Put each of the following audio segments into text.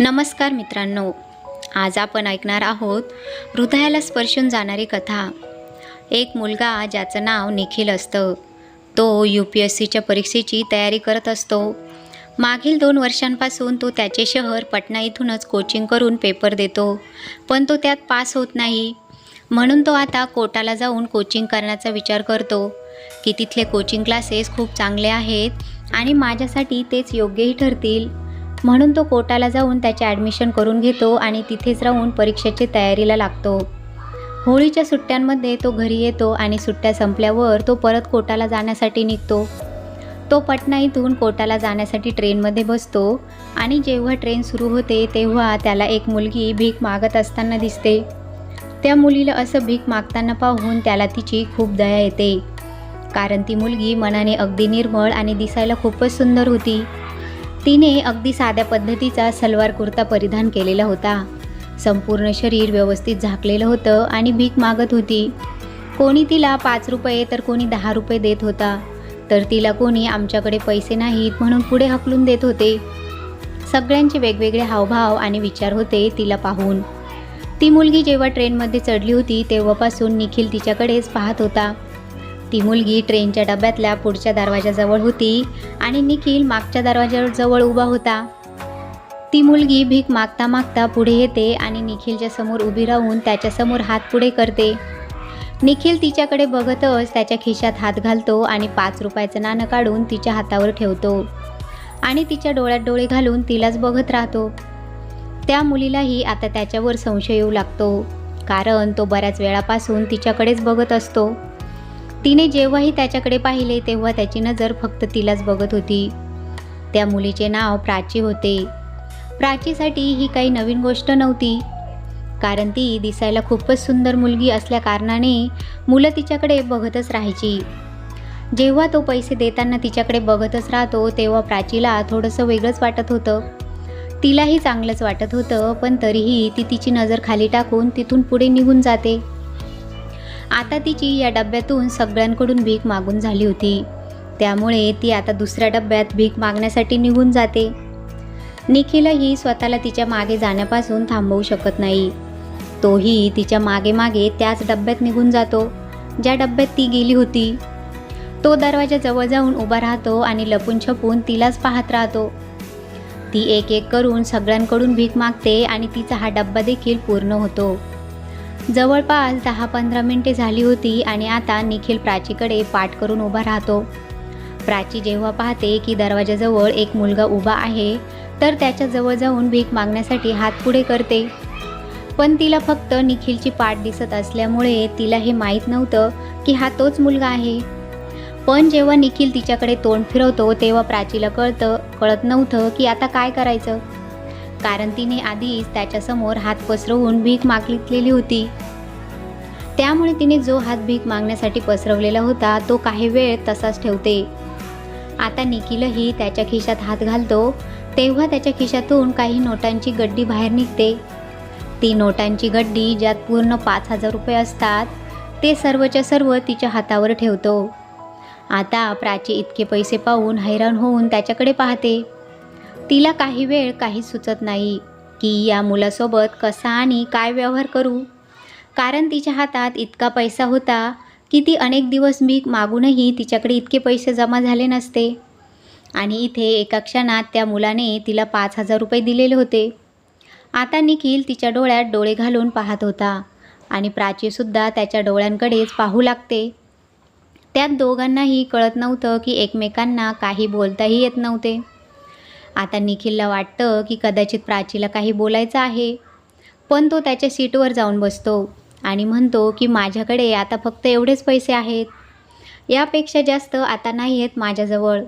नमस्कार मित्रांनो आज आपण ऐकणार आहोत हृदयाला स्पर्शून जाणारी कथा. एक मुलगा ज्याचं नाव निखिल असतं तो यू पी एस सीच्या परीक्षेची तयारी करत असतो. मागील दोन वर्षांपासून तो त्याचे शहर पटना इथूनच कोचिंग करून पेपर देतो पण तो त्यात पास होत नाही. म्हणून तो आता कोटाला जाऊन कोचिंग करण्याचा विचार करतो की तिथले कोचिंग क्लासेस खूप चांगले आहेत आणि माझ्यासाठी तेच योग्यही ठरतील. म्हणून तो कोटाला जाऊन त्याचे ॲडमिशन करून घेतो आणि तिथेच राहून परीक्षेची तयारीला लागतो. होळीच्या सुट्ट्यांमध्ये तो घरी येतो आणि सुट्ट्या संपल्यावर तो परत कोटाला जाण्यासाठी निघतो. तो पटना इथून कोटाला जाण्यासाठी ट्रेनमध्ये बसतो आणि जेव्हा ट्रेन सुरू होते तेव्हा त्याला एक मुलगी भीक मागत असताना दिसते. त्या मुलीला असं भीक मागताना पाहून त्याला तिची खूप दया येते. कारण ती मुलगी मनाने अगदी निर्मळ आणि दिसायला खूपच सुंदर होती. तिने अगदी साध्या पद्धतीचा सलवार कुर्ता परिधान केलेला होता. संपूर्ण शरीर व्यवस्थित झाकलेलं होतं आणि भीक मागत होती. कोणी तिला पाच रुपये तर कोणी दहा रुपये देत होता. तर तिला कोणी आमच्याकडे पैसे नाहीत म्हणून पुढे हकलून देत होते. सगळ्यांचे वेगवेगळे हावभाव आणि विचार होते तिला पाहून. ती मुलगी जेव्हा ट्रेनमध्ये चढली होती तेव्हापासून निखिल तिच्याकडेच पाहत होता. ती मुलगी ट्रेनच्या डब्यातल्या पुढच्या दरवाजाजवळ होती आणि निखिल मागच्या दरवाजाजवळ उभा होता. ती मुलगी भीक मागता मागता पुढे येते आणि निखिलच्या समोर उभी राहून त्याच्यासमोर हात पुढे करते. निखिल तिच्याकडे बघतच त्याच्या खिशात हात घालतो आणि पाच रुपयाचं नाणं काढून तिच्या हातावर ठेवतो आणि तिच्या डोळ्यात डोळे घालून तिलाच बघत राहतो. त्या मुलीलाही आता त्याच्यावर संशय येऊ लागतो कारण तो बऱ्याच वेळापासून तिच्याकडेच बघत असतो. तिने जेव्हाही त्याच्याकडे पाहिले तेव्हा त्याची नजर फक्त तिलाच बघत होती. त्या मुलीचे नाव प्राची होते. प्राचीसाठी ही काही नवीन गोष्ट नव्हती. कारण ती दिसायला खूपच सुंदर मुलगी असल्याकारणाने मुलं तिच्याकडे बघतच राहायची. जेव्हा तो पैसे देताना तिच्याकडे बघतच राहतो तेव्हा प्राचीला थोडंसं वेगळंच वाटत होतं. तिलाही चांगलंच वाटत होतं पण तरीही ती तिची नजर खाली टाकून तिथून पुढे निघून जाते. आता तिची या डब्यातून सगळ्यांकडून भीक मागून झाली होती. त्यामुळे ती आता दुसऱ्या डब्यात भीक मागण्यासाठी निघून जाते. निखिलही स्वतःला तिच्यामागे जाण्यापासून थांबवू शकत नाही. तोही तिच्यामागे मागे त्याच डब्यात निघून जातो ज्या डब्यात ती गेली होती. तो दरवाजाजवळ जाऊन उभा राहतो आणि लपून छपून तिलाच पाहत राहतो. ती एक एक करून सगळ्यांकडून भीक मागते आणि तिचा हा डब्बा देखील पूर्ण होतो. जवळपास दहा पंधरा मिनिटे झाली होती आणि आता निखिल प्राचीकडे पाठ करून उभा राहतो. प्राची जेव्हा पाहते की दरवाजाजवळ एक मुलगा उभा आहे तर त्याच्याजवळ जाऊन भीक मागण्यासाठी हात पुढे करते. पण तिला फक्त निखिलची पाठ दिसत असल्यामुळे तिला हे माहीत नव्हतं की हा तोच मुलगा आहे. पण जेव्हा निखिल तिच्याकडे तोंड फिरवतो तेव्हा प्राचीला कळतं कळत नव्हतं की आता काय करायचं. कारण तिने आधीच त्याच्यासमोर हात पसरवून भीक मागितलेली होती. त्यामुळे तिने जो हात भीक मागण्यासाठी पसरवलेला होता तो काही वेळ तसाच ठेवते. आता निखिलही त्याच्या खिशात हात घालतो तेव्हा त्याच्या खिशातून काही नोटांची गड्डी बाहेर निघते. ती नोटांची गड्डी ज्यात पूर्ण पाच हजार रुपये असतात ते सर्वच्या सर्व तिच्या हातावर ठेवतो. आता प्राची इतके पैसे पाहून हैराण होऊन त्याच्याकडे पाहते. तिला काही वेळ काहीच सुचत नाही की या मुलासोबत कसा आणि काय व्यवहार करू? कारण तिच्या हातात इतका पैसा होता की ती अनेक दिवस मी मागूनही तिच्याकडे इतके पैसे जमा झाले नसते. आणि इथे एका क्षणात त्या मुलाने तिला पाच हजार रुपये दिलेले होते. आता निखिल तिच्या डोळ्यात डोळे घालून पाहत होता आणि प्राचीसुद्धा त्याच्या डोळ्यांकडेच पाहू लागते. त्यात दोघांनाही कळत नव्हतं की एकमेकांना काही बोलताही येत नव्हते. आता निखिलला वाटतं की कदाचित प्राचीला काही बोलायचं आहे. पण तो त्याच्या सीटवर जाऊन बसतो आणि म्हणतो की माझ्याकडे आता फक्त एवढेच पैसे आहेत. यापेक्षा जास्त आता नाही आहेत माझ्याजवळ.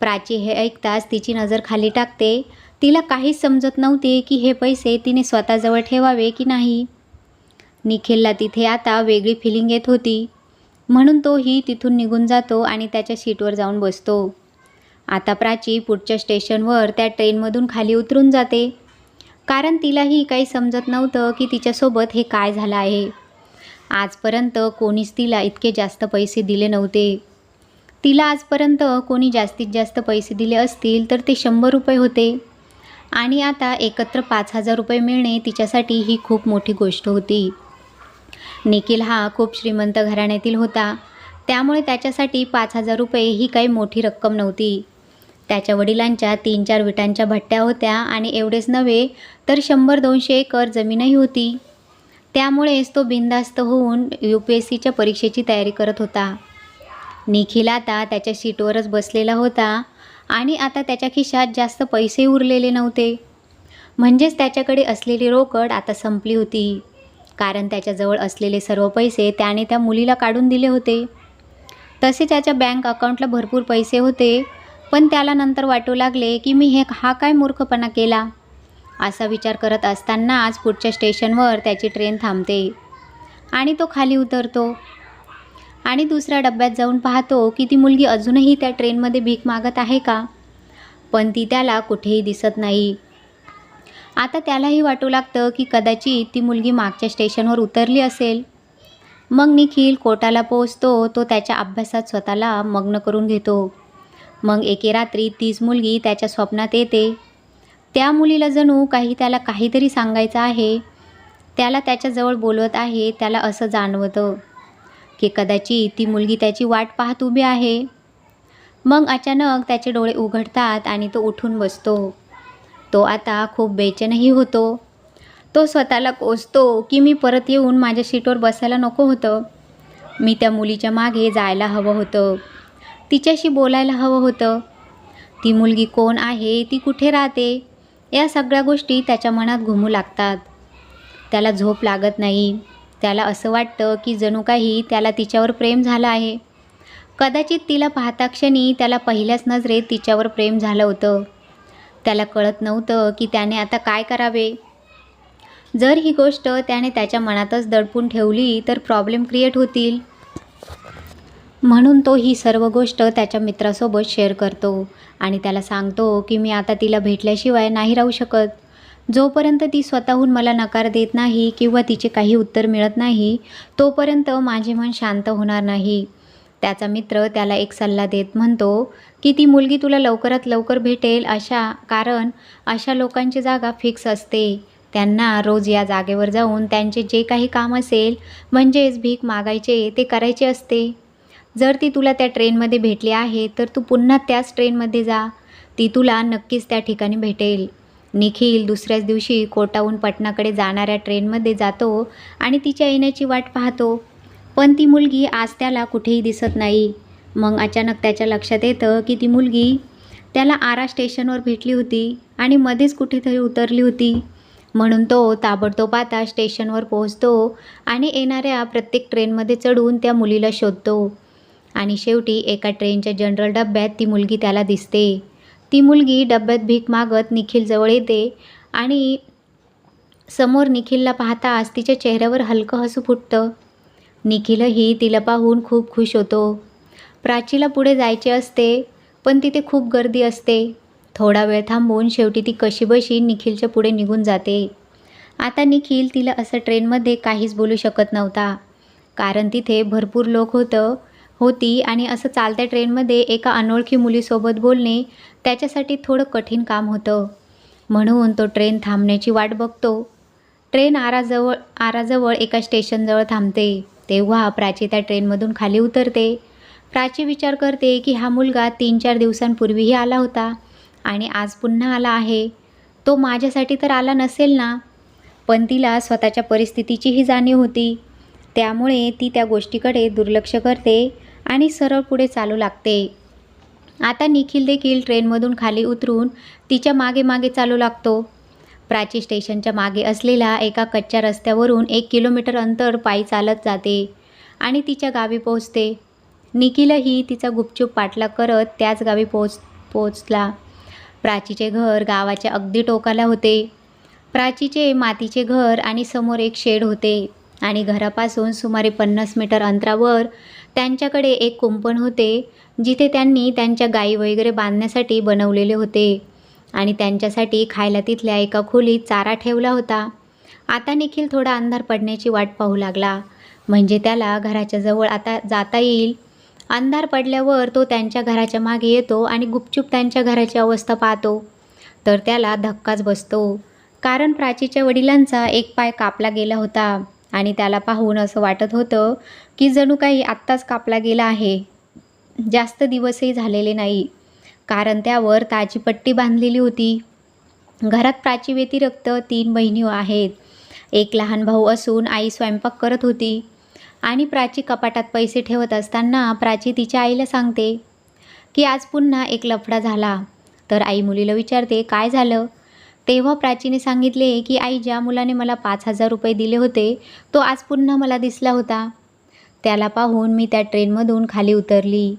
प्राची हे ऐकताच तिची नजर खाली टाकते. तिला काहीच समजत नव्हते की हे पैसे तिने स्वतःजवळ ठेवावे की नाही. निखिलला तिथे आता वेगळी फिलिंग येत होती. म्हणून तोही तिथून निघून जातो आणि त्याच्या सीटवर जाऊन बसतो. आता प्राची पुढच्या स्टेशनवर त्या ट्रेनमधून खाली उतरून जाते. कारण तिलाही काही समजत नव्हतं की तिच्यासोबत हे काय झालं आहे. आजपर्यंत कोणीच तिला इतके जास्त पैसे दिले नव्हते. तिला आजपर्यंत कोणी जास्तीत जास्त पैसे दिले असतील तर ते शंभर रुपये होते. आणि आता एकत्र पाच हजार रुपये मिळणे तिच्यासाठी ही खूप मोठी गोष्ट होती. निखिल हा खूप श्रीमंत घराण्यातील होता. त्यामुळे त्याच्यासाठी पाच हजार रुपये ही काही मोठी रक्कम नव्हती. त्याच्या वडिलांच्या तीन चार विटांच्या भट्ट्या होत्या आणि एवढेच नव्हे तर शंभर दोनशे एकर जमीनही होती. त्यामुळेच तो बिनधास्त होऊन यू पी एस सीच्या परीक्षेची तयारी करत होता. निखिल आता त्याच्या सीटवरच बसलेला होता आणि आता त्याच्या खिशात जास्त पैसे उरलेले नव्हते. म्हणजेच त्याच्याकडे असलेली रोकड आता संपली होती. कारण त्याच्याजवळ असलेले सर्व पैसे त्याने त्या मुलीला काढून दिले होते. तसे त्याच्या बँक अकाउंटला भरपूर पैसे होते. पण त्याला नंतर वाटू लागले की मी हे हा काय मूर्खपणा केला? असा विचार करत असताना आज पुढच्या स्टेशनवर त्याची ट्रेन थांबते आणि तो खाली उतरतो. आणि दुसऱ्या डब्यात जाऊन पाहतो की ती मुलगी अजूनही त्या ट्रेनमध्ये भीक मागत आहे का? पण ती त्याला कुठेही दिसत नाही. आता त्यालाही वाटू लागतं की कदाचित ती मुलगी मागच्या स्टेशनवर उतरली असेल. मग निखिल कोटाला पोहोचतो तो त्याच्या अभ्यासात स्वतःला मग्न करून घेतो. मग एके रात्री तीच मुलगी त्याच्या स्वप्नात येते. त्या मुलीला जणू काही त्याला काहीतरी सांगायचं आहे. त्याला त्याच्याजवळ बोलवत आहे त्याला असं जाणवतं की कदाचित ती मुलगी त्याची वाट पाहत उभी आहे. मग अचानक त्याचे डोळे उघडतात आणि तो उठून बसतो. तो आता खूप बेचनही होतो. तो स्वतःला कोसतो की मी परत येऊन माझ्या सीटवर बसायला नको होतं. मी त्या मुलीच्या मागे जायला हवं होतं. तिच्याशी बोलायला हवं होतं. ती मुलगी कोण आहे ती कुठे राहते या सगळ्या गोष्टी त्याच्या मनात घुमू लागतात. त्याला झोप लागत नाही. त्याला असं वाटतं की जणू काही त्याला तिच्यावर प्रेम झालं आहे. कदाचित तिला पाहता क्षणी त्याला पहिल्याच नजरेत तिच्यावर प्रेम झालं होतं. त्याला कळत नव्हतं की त्याने आता काय करावे. जर ही गोष्ट त्याने त्याच्या मनातच दडपून ठेवली तर प्रॉब्लेम क्रिएट होतील. म्हणून तो ही सर्व गोष्ट त्याच्या मित्रासोबत शेअर करतो. आणि त्याला सांगतो की मी आता तिला भेटल्याशिवाय नाही राहू शकत. जोपर्यंत ती स्वतःहून मला नकार देत नाही किंवा तिचे काही उत्तर मिळत नाही तोपर्यंत माझे मन शांत होणार नाही. त्याचा मित्र त्याला एक सल्ला देत म्हणतो की ती मुलगी तुला लवकरात लवकर भेटेल अशा कारण अशा लोकांची जागा फिक्स असते. त्यांना रोज या जागेवर जाऊन त्यांचे जे काही काम असेल म्हणजेच भीक मागायचे ते करायचे असते. जर ती तुला त्या ट्रेनमध्ये भेटली आहे तर तू पुन्हा त्याच ट्रेनमध्ये जा. ती तुला नक्कीच त्या ठिकाणी भेटेल. निखिल दुसऱ्याच दिवशी कोटाहून पटनाकडे जाणाऱ्या ट्रेनमध्ये जातो आणि तिच्या येण्याची वाट पाहतो. पण ती मुलगी आज त्याला कुठेही दिसत नाही. मग अचानक त्याच्या लक्षात येतं की ती मुलगी त्याला आरा स्टेशनवर भेटली होती आणि मध्येच कुठेतरी उतरली होती. म्हणून तो ताबडतोब आता स्टेशनवर पोहोचतो आणि येणाऱ्या प्रत्येक ट्रेनमध्ये चढून त्या मुलीला शोधतो. आणि शेवटी एका ट्रेनच्या जनरल डब्यात ती मुलगी त्याला दिसते. ती मुलगी डब्यात भीक मागत निखिलजवळ येते आणि समोर निखिलला पाहताच तिच्या चेहऱ्यावर हलकं हसू फुटतं. निखिलही तिला पाहून खूप खुश होतो. प्राचीला पुढे जायचे असते पण तिथे खूप गर्दी असते. थोडा वेळ थांबून शेवटी ती कशीबशी निखिलच्या पुढे निघून जाते. आता निखिल तिला असं ट्रेनमध्ये काहीच बोलू शकत नव्हता. कारण तिथे भरपूर लोक होतं होती आणि असं चालत्या ट्रेनमध्ये एका अनोळखी मुलीसोबत बोलणे त्याच्यासाठी थोडं कठीण काम होतं. म्हणून तो ट्रेन थांबण्याची वाट बघतो. ट्रेन आराजवळ आराजवळ एका स्टेशनजवळ थांबते. तेव्हा प्राची त्या ट्रेनमधून खाली उतरते. प्राची विचार करते की हा मुलगा तीन चार दिवसांपूर्वीही आला होता आणि आज पुन्हा आला आहे. तो माझ्यासाठी तर आला नसेल ना? पण तिला स्वतःच्या परिस्थितीचीही जाणीव होती. त्यामुळे ती त्या गोष्टीकडे दुर्लक्ष करते आणि सरळ पुढे चालू लागते. आता निखिल देखील ट्रेनमधून खाली उतरून तिच्यामागे मागे चालू लागतो. प्राची स्टेशनच्या मागे असलेल्या एका कच्च्या रस्त्यावरून एक किलोमीटर अंतर पायी चालत जाते आणि तिच्या गावी पोहोचते. निखिलही तिचा गुपचूप पाठलाग करत त्याच गावी पोहोच पोहोचला. प्राचीचे घर गावाच्या अगदी टोकाला होते. प्राचीचे मातीचे घर आणि समोर एक शेड होते आणि घरापासून सुमारे पन्नास मीटर अंतरावर त्यांच्याकडे एक कुंपण होते जिथे त्यांनी त्यांच्या गायी वगैरे बांधण्यासाठी बनवलेले होते. आणि त्यांच्यासाठी खायला तिथल्या एका खोलीत चारा ठेवला होता. आता निखिल थोडा अंधार पडण्याची वाट पाहू लागला. म्हणजे त्याला घराच्या जवळ आता जाता येईल. अंधार पडल्यावर तो त्यांच्या घराच्या मागे येतो आणि गुपचूप त्यांच्या घराची अवस्था पाहतो. तर त्याला धक्काच बसतो. कारण प्राचीच्या वडिलांचा एक पाय कापला गेला होता आणि त्याला पाहून असं वाटत होतं की जणू काही आत्ताच कापला गेला आहे. जास्त दिवसही झालेले नाही. कारण त्यावर ताजी पट्टी बांधलेली होती. घरात प्राची व्यतिरिक्त तीन बहिणी आहेत. एक लहान भाऊ असून आई स्वयंपाक करत होती. आणि प्राची कपाटात पैसे ठेवत असताना प्राची तिच्या आईला सांगते की आज पुन्हा एक लफडा झाला. तर आई मुलीला विचारते काय झालं? तेव्हा प्राचीने सांगितले की आई ज्या मुलाने मला पाच हजार रुपये दिले होते तो आज पुन्हा मला दिसला होता. त्याला पाहून मी त्या ट्रेनमधून खाली उतरली.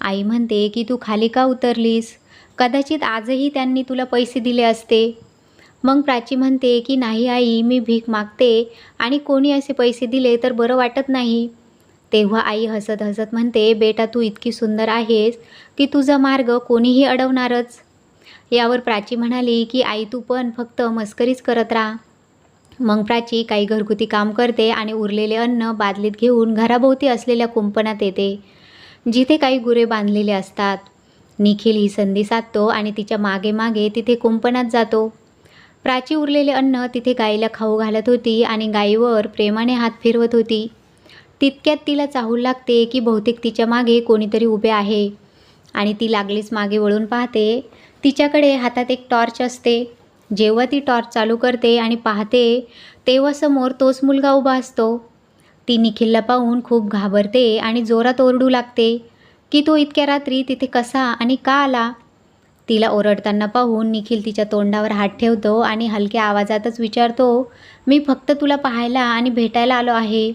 आई म्हणते की तू खाली का उतरलीस? कदाचित आजही त्यांनी तुला पैसे दिले असते. मग प्राची म्हणते की नाही आई मी भीक मागते आणि कोणी असे पैसे दिले तर बरं वाटत नाही. तेव्हा आई हसत हसत म्हणते बेटा तू इतकी सुंदर आहेस की तुझा मार्ग कोणीही अडवणारच. यावर प्राची म्हणाली की आई तू पण फक्त मस्करीच करत राहा. मग प्राची काही घरगुती काम करते आणि उरलेले अन्न बादलीत घेऊन घराभोवती असलेल्या कुंपणात येते जिथे काही गुरे बांधलेले असतात. निखिल ही संधी साधतो आणि तिच्यामागे मागे तिथे कुंपणात जातो. प्राची उरलेले अन्न तिथे गाईला खाऊ घालत होती आणि गाईवर प्रेमाने हात फिरवत होती. तितक्यात तिला चाहूल लागते की बहुतेक तिच्यामागे कोणीतरी उभे आहे आणि ती लागलीच मागे वळून पाहते. तिच्याकडे हातात एक टॉर्च असते. जेव्हा ती टॉर्च चालू करते आणि पाहते तेव्हा समोर तोच मुलगा उभा असतो. ती निखिलला पाहून खूप घाबरते आणि जोरात ओरडू लागते की तो इतक्या रात्री तिथे कसा आणि का आला? तिला ओरडताना पाहून निखिल तिच्या तोंडावर हात ठेवतो आणि हलक्या आवाजातच विचारतो मी फक्त तुला पाहायला आणि भेटायला आलो आहे.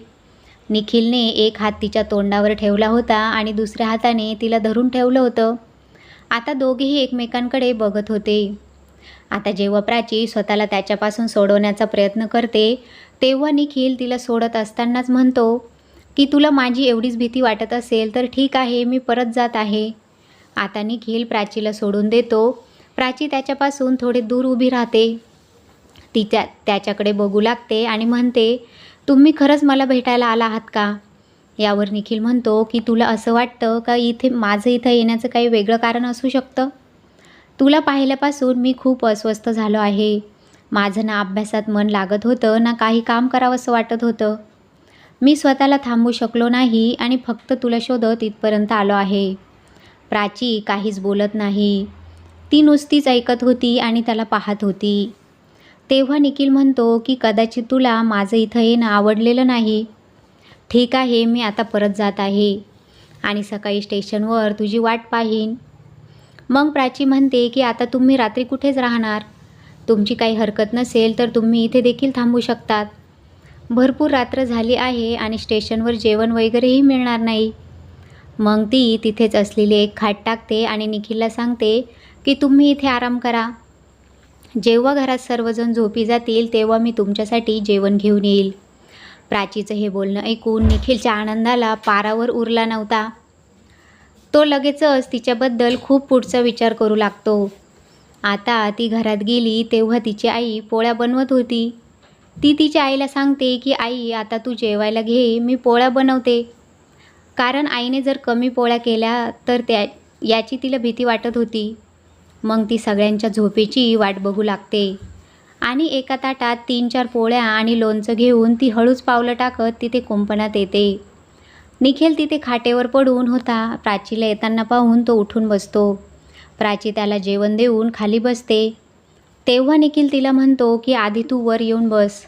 निखिलने एक हात तिच्या तोंडावर ठेवला होता आणि दुसऱ्या हाताने तिला धरून ठेवलं होतं. आता दोघेही एकमेकांकडे बघत होते. आता जेव्हा प्राची स्वतःला त्याच्यापासून सोडवण्याचा प्रयत्न करते तेव्हा निखिल तिला सोडत असतानाच म्हणतो की तुला माझी एवढीच भीती वाटत असेल तर ठीक आहे मी परत जात आहे. आता निखिल प्राचीला सोडून देतो. प्राची त्याच्यापासून थोडे दूर उभी राहते. तिच्या त्याच्याकडे बघू लागते आणि म्हणते तुम्ही खरंच मला भेटायला आला आहात का? यावर निखिल म्हणतो की तुला असं वाटतं का इथे माझं इथं येण्याचं काही वेगळं कारण असू शकतं? तुला पाहिल्यापासून मी खूप अस्वस्थ झालो आहे. माझं ना अभ्यासात मन लागत होतं ना काही काम करावंसं वाटत होतं. मी स्वतःला थांबू शकलो नाही आणि फक्त तुला शोधत इथपर्यंत आलो आहे. प्राची काहीच बोलत नाही. ती नुसतीच ऐकत होती आणि त्याला पाहत होती. तेव्हा निखिल म्हणतो की कदाचित तुला माझं इथं येणं आवडलेलं नाही. ठीक आहे मी आता परत जात आहे आणि सकाळी स्टेशनवर तुझी वाट पाहीन. मग प्राची म्हणते की आता तुम्ही रात्री कुठेच राहणार? तुमची काही हरकत नसेल तर तुम्ही इथे देखील थांबू शकतात. भरपूर रात्र झाली आहे आणि स्टेशनवर जेवण वगैरेही मिळणार नाही. मग ती तिथेच असलेली एक खाट टाकते आणि निखिलला सांगते की तुम्ही इथे आराम करा. जेव्हा घरात सर्वजण झोपी जातील तेव्हा मी तुमच्यासाठी जेवण घेऊन येईल. प्राचीचं हे बोलणं ऐकून निखिलच्या आनंदाला पारावर उरला नव्हता. तो लगेचच तिच्याबद्दल खूप पुढचा विचार करू लागतो. आता ती घरात गेली तेव्हा तिची आई पोळ्या बनवत होती. ती तिच्या आईला सांगते की आई आता तू जेवायला घे मी पोळ्या बनवते. कारण आईने जर कमी पोळ्या केल्या तर त्या याची तिला भीती वाटत होती. मग ती सगळ्यांच्या झोपेची वाट बघू लागते. आणि एका ताटात तीन चार पोळ्या आणि लोणचं घेऊन ती हळूच पावलं टाकत तिथे कुंपणात येते. निखिल तिथे खाटेवर पडून होता. प्राचीला येताना पाहून तो उठून बसतो. प्राची त्याला जेवण देऊन खाली बसते. तेव्हा निखिल तिला म्हणतो की आधी तू वर येऊन बस.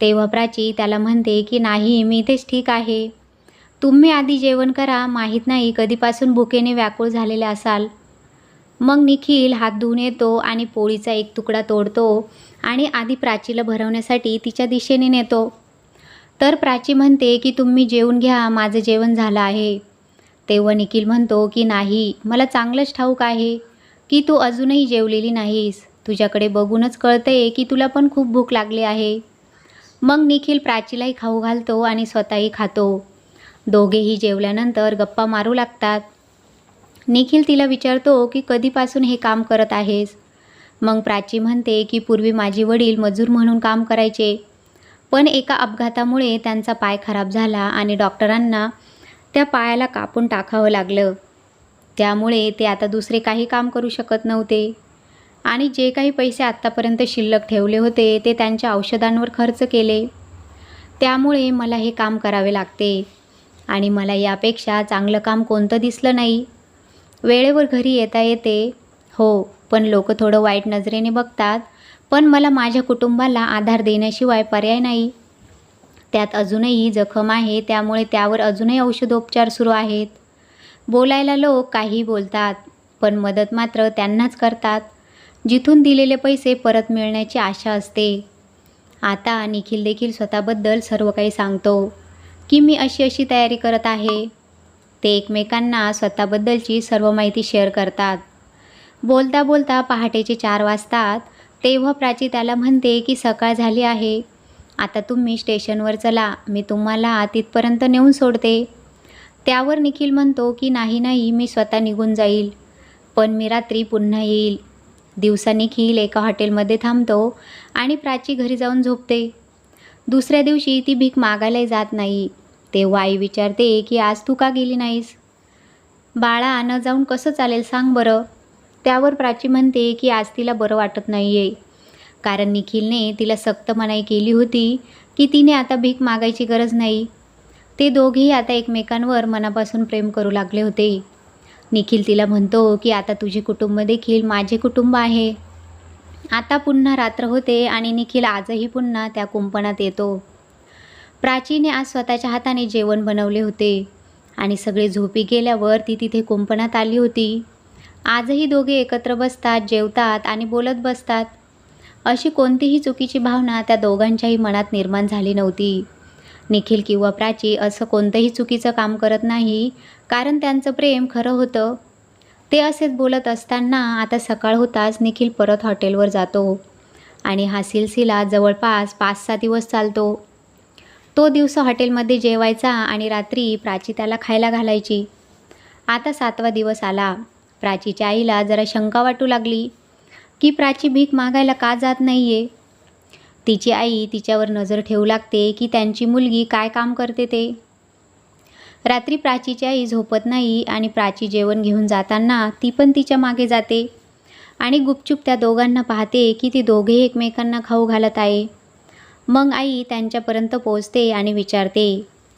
तेव्हा प्राची त्याला म्हणते की नाही मी इथेच ठीक आहे. तुम्ही आधी जेवण करा. माहीत नाही कधीपासून भुकेने व्याकुळ झालेले असाल. मग निखिल हात धुवून येतो आणि पोळीचा एक तुकडा तोडतो आणि आधी प्राचीला भरवण्यासाठी तिच्या दिशेने नेतो. तर प्राची म्हणते की तुम्ही जेवून घ्या माझं जेवण झालं आहे. तेव्हा निखिल म्हणतो की नाही मला चांगलंच ठाऊक आहे की तू अजूनही जेवलेली नाहीस. तुझ्याकडे बघूनच कळतंय की तुला पण खूप भूक लागली आहे. मग निखिल प्राचीलाही खाऊ घालतो आणि स्वतःही खातो. दोघेही जेवल्यानंतर गप्पा मारू लागतात. निखिल तिला विचारतो की कधीपासून हे काम करत आहेस? मग प्राची म्हणते की पूर्वी माझे वडील मजूर म्हणून काम करायचे. पण एका अपघातामुळे त्यांचा पाय खराब झाला आणि डॉक्टरांना त्या पायाला कापून टाकावं लागलं. त्यामुळे ते आता दुसरे काही काम करू शकत नव्हते. आणि जे काही पैसे आत्तापर्यंत शिल्लक ठेवले होते ते त्यांच्या औषधांवर खर्च केले. त्यामुळे मला हे काम करावे लागते. आणि मला यापेक्षा चांगलं काम कोणतं दिसलं नाही. वेळेवर घरी येता येते. हो पण लोक थोडं वाईट नजरेने बघतात. पण मला माझ्या कुटुंबाला आधार देण्याशिवाय पर्याय नाही. त्यात अजूनही जखम आहे त्यामुळे त्यावर अजूनही औषधोपचार सुरू आहेत. बोलायला लोक काही बोलतात पण मदत मात्र त्यांनाच करतात. जिथून दिलेले पैसे परत मिळण्याची आशा असते. आता निखिल देखील स्वतःबद्दल सर्व काही सांगतो की मी अशी अशी तयारी करत आहे. ते एकमेकांना स्वतःबद्दलची सर्व माहिती शेअर करतात. बोलता बोलता पहाटेचे चार वाजतात तेव्हा प्राची त्याला म्हणते की सकाळ झाली आहे. आता तुम्ही स्टेशनवर चला. मी तुम्हाला तिथपर्यंत नेऊन सोडते. त्यावर निखिल म्हणतो की नाही नाही मी स्वतः निघून जाईल. पण मी रात्री पुन्हा येईल. दिवसा निखिल एका हॉटेलमध्ये थांबतो आणि प्राची घरी जाऊन झोपते. दुसऱ्या दिवशी ती भीक मागायलाही जात नाही. तेव्हा आई विचारते की आज तू का गेली नाहीस? बाळा न जाऊन कसं चालेल सांग बरं. त्यावर प्राची म्हणते की आज तिला बरं वाटत नाही आहे कारण निखिलने तिला सक्त मनाई केली होती की तिने आता भीक मागायची गरज नाही. ते दोघेही आता एकमेकांवर मनापासून प्रेम करू लागले होते. निखिल तिला म्हणतो की आता तुझे कुटुंब देखील माझे कुटुंब आहे. आता पुन्हा रात्र होते आणि निखिल आजही पुन्हा त्या कुंपणात येतो. प्राचीने आज स्वतःच्या हाताने जेवण बनवले होते आणि सगळे झोपी गेल्यावर ती तिथे कुंपणात आली होती. आजही दोघे एकत्र बसतात जेवतात आणि बोलत बसतात. अशी कोणतीही चुकीची भावना त्या दोघांच्याही मनात निर्माण झाली नव्हती. निखिल किंवा प्राची असं कोणतंही चुकीचं काम करत नाही कारण त्यांचं प्रेम खरं होतं. ते असेच बोलत असताना आता सकाळ होताच निखिल परत हॉटेलवर जातो आणि हा सिलसिला जवळपास पाच सहा दिवस चालतो. तो दिवस हॉटेलमध्ये जेवायचा आणि रात्री प्राची त्याला खायला घालायची. आता सातवा दिवस आला. प्राचीच्या आईला जरा शंका वाटू लागली की प्राची भीक मागायला का जात नाही आहे तिची आई तिच्यावर नजर ठेवू लागते की त्यांची मुलगी काय काम करते ते? रात्री प्राचीची आई झोपत नाही आणि प्राची जेवण घेऊन जाताना ती पण तिच्यामागे जाते आणि गुपचूप त्या दोघांना पाहते की ती दोघे एकमेकांना खाऊ घालत आहे. मग आई त्यांच्यापर्यंत पोचते आणि विचारते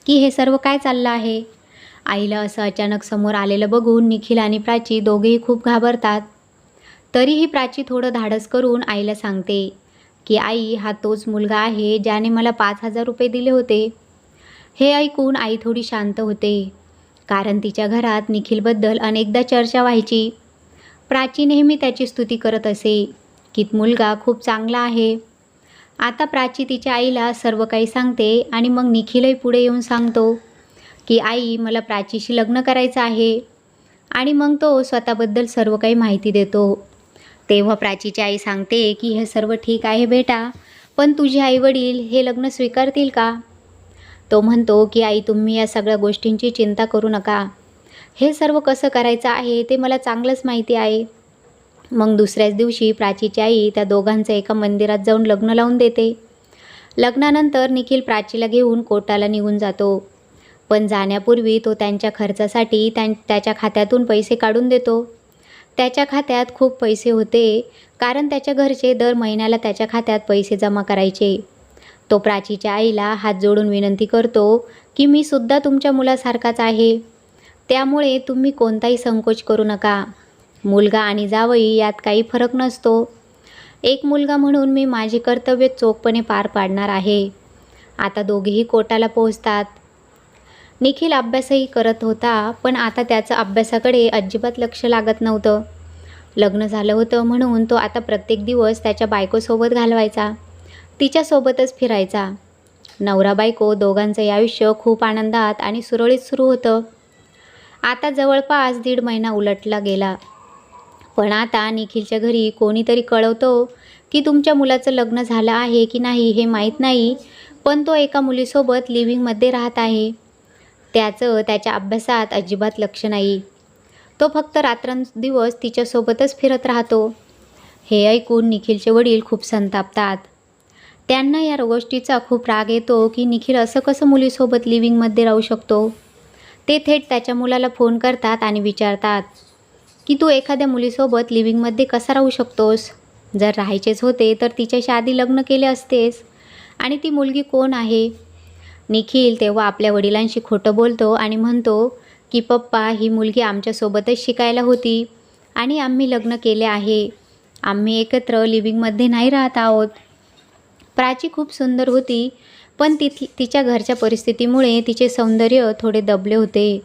की हे सर्व काय चाललं आहे? आईला असं अचानक समोर आलेलं बघून निखिल आणि प्राची दोघेही खूप घाबरतात. तरीही प्राची थोडं धाडस करून आईला सांगते की आई हा तोच मुलगा आहे ज्याने मला पाच हजार रुपये दिले होते. हे ऐकून आई थोडी शांत होते कारण तिच्या घरात निखिलबद्दल अनेकदा चर्चा व्हायची. प्राची नेहमी त्याची स्तुती करत असे की मुलगा खूप चांगला आहे. आता प्राची तिच्या आईला सर्व काही सांगते आणि मग निखिलही पुढे येऊन सांगतो. की आई मला प्राचीशी लग्न करायचं आहे. आणि मग तो स्वतःबद्दल सर्व काही माहिती देतो. तेव्हा प्राचीची आई सांगते की हे सर्व ठीक आहे बेटा पण तुझे आईवडील हे लग्न स्वीकारतील का? तो म्हणतो की आई तुम्ही या सगळ्या गोष्टींची चिंता करू नका. हे सर्व कसं करायचं आहे ते मला चांगलंच माहिती आहे. मग दुसऱ्याच दिवशी प्राचीची आई त्या दोघांचं एका मंदिरात जाऊन लग्न लावून देते. लग्नानंतर निखिल प्राचीला घेऊन कोटाला निघून जातो. पण जाण्यापूर्वी तो त्यांच्या खर्चासाठी त्यां त्याच्या खात्यातून पैसे काढून देतो. त्याच्या खात्यात खूप पैसे होते कारण त्याच्या घरचे दर महिन्याला त्याच्या खात्यात पैसे जमा करायचे. तो प्राचीच्या आईला हात जोडून विनंती करतो की मी सुद्धा तुमच्या मुलासारखाच आहे. त्यामुळे तुम्ही कोणताही संकोच करू नका. मुलगा आणि जावई यात काही फरक नसतो. एक मुलगा म्हणून मी माझे कर्तव्य चोखपणे पार पाडणार आहे. आता दोघेही कोटाला पोहोचतात. निखिल अभ्यासही करत होता पण आता त्याचं अभ्यासाकडे अजिबात लक्ष लागत नव्हतं. लग्न झालं होतं म्हणून तो आता प्रत्येक दिवस त्याच्या बायकोसोबत घालवायचा तिच्यासोबतच फिरायचा. नवरा बायको दोघांचं आयुष्य खूप आनंदात आणि सुरळीत सुरू होतं. आता जवळपास दीड महिना उलटला गेला. पण आता निखिलच्या घरी कोणीतरी कळवतो की तुमच्या मुलाचं लग्न झालं आहे की नाही हे माहीत नाही पण तो एका मुलीसोबत लिव्हिंगमध्ये राहत आहे. त्याचं त्याच्या अभ्यासात अजिबात लक्ष नाही. तो फक्त रात्रंदिवस तिच्यासोबतच फिरत राहतो. हे ऐकून निखिलचे वडील खूप संतापतात. त्यांना या गोष्टीचा खूप राग येतो की निखिल असं कसं मुलीसोबत लिव्हिंगमध्ये राहू शकतो? ते थेट त्याच्या मुलाला फोन करतात आणि विचारतात की तू एखाद्या मुलीसोबत लिव्हिंगमध्ये कसा राहू शकतोस? जर राहायचेच होते तर तिच्याशी आधी लग्न केले असतेस. आणि ती मुलगी कोण आहे? निखिल तेव्हा आपल्या वडिलांशी खोटं बोलतो आणि म्हणतो की पप्पा ही मुलगी आमच्यासोबतच शिकायला होती आणि आम्ही लग्न केले आहे. आम्ही एकत्र लिव्हिंगमध्ये नाही राहत आहोत. प्राची खूप सुंदर होती पण तिथ तिच्या घरच्या परिस्थितीमुळे तिचे सौंदर्य थोडे दबले होते.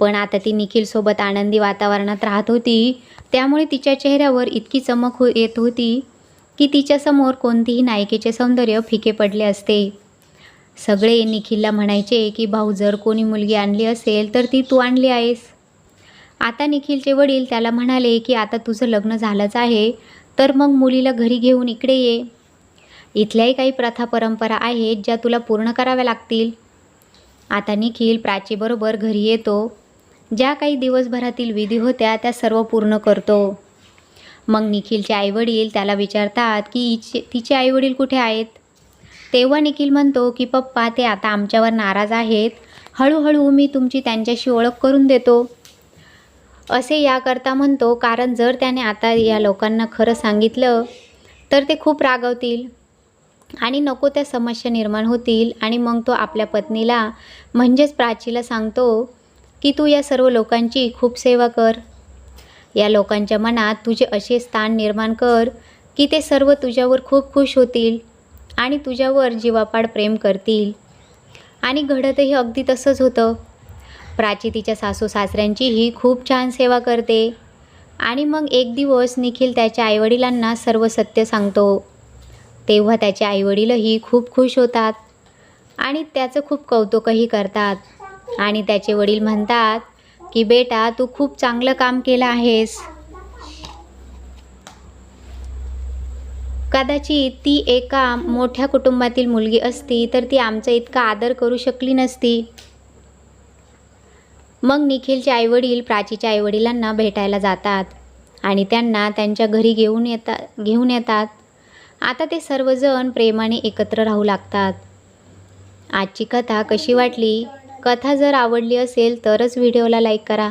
पण आता ती निखिलसोबत आनंदी वातावरणात राहत होती. त्यामुळे तिच्या चेहऱ्यावर इतकी चमक हो येत होती की तिच्यासमोर कोणतीही नायिकेचे सौंदर्य फिके पडले असते. सगळे निखिलला म्हणायचे की भाऊ जर कोणी मुलगी आणली असेल तर ती तू आणली आहेस. आता निखिलचे वडील त्याला म्हणाले की आता तुझं लग्न झालंच आहे तर मग मुलीला घरी घेऊन इकडे ये. इथल्याही काही प्रथा परंपरा आहेत ज्या तुला पूर्ण कराव्या लागतील. आता निखिल प्राचीबरोबर घरी येतो. ज्या काही दिवसभरातील विधी होत्या त्या सर्व पूर्ण करतो. मग निखिलचे आईवडील त्याला विचारतात की इचे तिचे आईवडील कुठे आहेत? तेव्हा निखिल म्हणतो की पप्पा ते आता आमच्यावर नाराज आहेत. हळूहळू मी तुमची त्यांच्याशी ओळख करून देतो. असे याकरता म्हणतो कारण जर त्याने आता या लोकांना खरं सांगितलं तर ते खूप रागवतील आणि नको त्या समस्या निर्माण होतील. आणि मग तो आपल्या पत्नीला म्हणजेच प्राचीला सांगतो की तू या सर्व लोकांची खूप सेवा कर. या लोकांच्या मनात तुझे असे स्थान निर्माण कर की ते सर्व तुझ्यावर खूप खुश होतील. आणि तुझ्यावर जीवापाड प्रेम करतील. आणि घडतही अगदी तसंच होतं. प्राची तिच्या सासू सासऱ्यांचीही खूप छान सेवा करते. आणि मग एक दिवस निखिल त्याच्या आईवडिलांना सर्व सत्य सांगतो. तेव्हा त्याचे आईवडीलही खूप खुश होतात. आणि त्याचं खूप कौतुकही करतात. आणि त्याचे वडील म्हणतात की बेटा तू खूप चांगलं काम केलं आहेस. कदाचित ती एका मोठ्या कुटुंबातील मुलगी असती तर ती आमचा इतका आदर करू शकली नसती. मग निखिलचे आईवडील प्राचीच्या आईवडिलांना भेटायला जातात आणि त्यांना त्यांच्या घरी घेऊन येता घेऊन येतात. आता ते सर्वजण प्रेमाने एकत्र राहू लागतात. आजची कथा कशी वाटली? कथा जर आवडली असेल तरच व्हिडिओला लाईक करा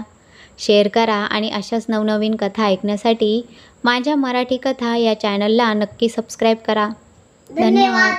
शेअर करा आणि अशाच नवनवीन कथा ऐकण्यासाठी माझ्या मराठी कथा या चॅनलला नक्की सबस्क्राईब करा. धन्यवाद.